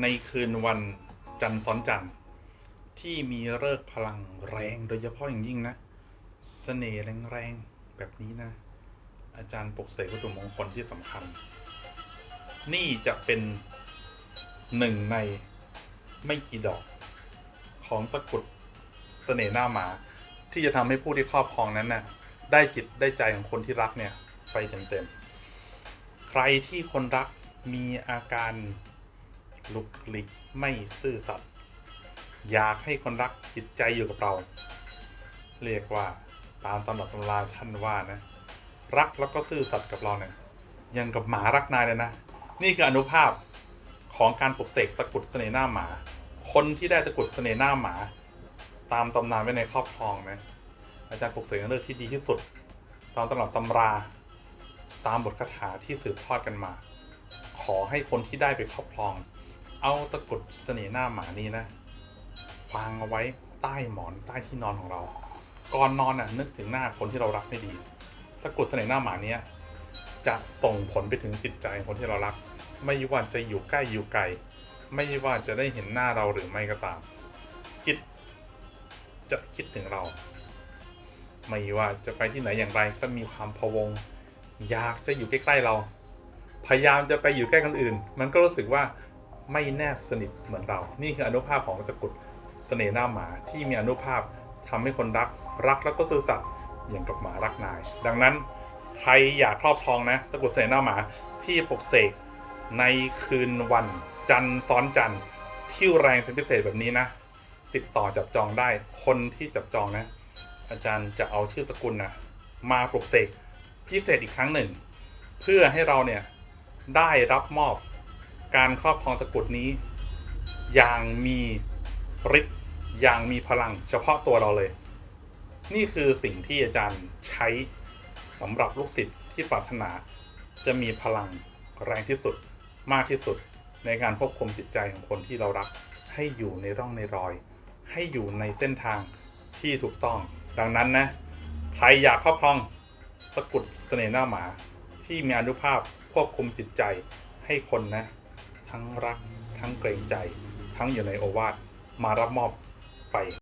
ในคืนวันจันทร์ซ้อนจันทร์ที่มีเลิกพลังแรงโดยเฉพาะอย่างยิ่งนะเสน่ห์แรงๆแบบนี้นะ อาจารย์ปกเสกวัตถุมงคลที่สำคัญ นี่จะเป็นหนึ่งในไม่กี่ดอกของตะกรุดเสน่ห์หน้าหมา ที่จะทำให้ผู้ที่ครอบครองนั้นน่ะได้จิตได้ใจของคนที่รักเนี่ยไปเต็มๆ ใครที่คนรักมีอาการ ลุกลิกไม่ซื่อสัตย์อยากให้คนรักจิตใจอยู่กับเรา เรียกว่าตามตำรับตำราท่านว่านะ รักแล้วก็ซื่อสัตย์กับเราเนี่ยยังกับหมารักนายเลยนะ นี่คืออนุภาพของการปลุกเสกตะกุดเสน่ห์หน้าหมา คนที่ได้ตะกุดเสน่ห์หน้าหมา ตามตำนานไว้ในครอบครองนะอาจารย์ปลุกเสกเลือกที่ดีที่สุด ตามตำรับตำราตามบทคาถาที่สืบทอดกันมา ขอให้คนที่ได้ไปครอบครอง เอาตะกรุดเสน่ห์หน้าหมานี้นะวางเอาไว้ใต้หมอนใต้ที่นอนของเรา ก่อนนอนน่ะนึกถึงหน้าคนที่เรารักไม่ดี ตะกรุดเสน่ห์หน้าหมาเนี้ยจะส่งผลไปถึงจิตใจคนที่เรารัก ไม่ว่าจะอยู่ใกล้อยู่ไกล ไม่ว่าจะได้เห็นหน้าเราหรือไม่ก็ตาม จิตจะคิดถึงเรา ไม่ว่าจะไปที่ไหนอย่างไรก็มีความพะวง อยากจะอยู่ใกล้ๆเรา พยายามจะไปอยู่ใกล้คนอื่น มันก็รู้สึกว่า ไม่แนบสนิทเหมือนเรา นี่คืออนุภาพของตะกุดเสน่ห์หน้าหมาที่มีอนุภาพทำให้คนรักรักแล้วก็ซื่อสัตย์อย่างกับหมารักนาย ดังนั้นใครอยากครอบครองนะตะกุดเสน่ห์หน้าหมาที่ปลุกเสกในคืนวันจันทร์ซ้อนจันทร์ที่แรงเป็นพิเศษแบบนี้นะ ติดต่อจับจองได้คนที่จับจองนะ อาจารย์จะเอาชื่อสกุลนะมาปลุกเสกพิเศษอีกครั้งหนึ่ง เพื่อให้เราเนี่ยได้รับมอบ การครอบครองตะกรุดนี้ อย่างมีฤทธิ์อย่างมีพลังเฉพาะตัวเราเลย นี่คือสิ่งที่อาจารย์ใช้สำหรับลูกศิษย์ที่ปรารถนา จะมีพลังแรงที่สุดมากที่สุดในการควบคุมจิตใจของคนที่เรารัก ให้อยู่ในร่องในรอย ให้อยู่ในเส้นทางที่ถูกต้อง ดังนั้นนะใครอยากครอบครองตะกรุดเสน่ห์หน้าหมาที่มีอนุภาพควบคุมจิตใจให้คนนะ ทั้งรัก ทั้งเกรงใจ ทั้งอยู่ในโอวาทมารับมอบไป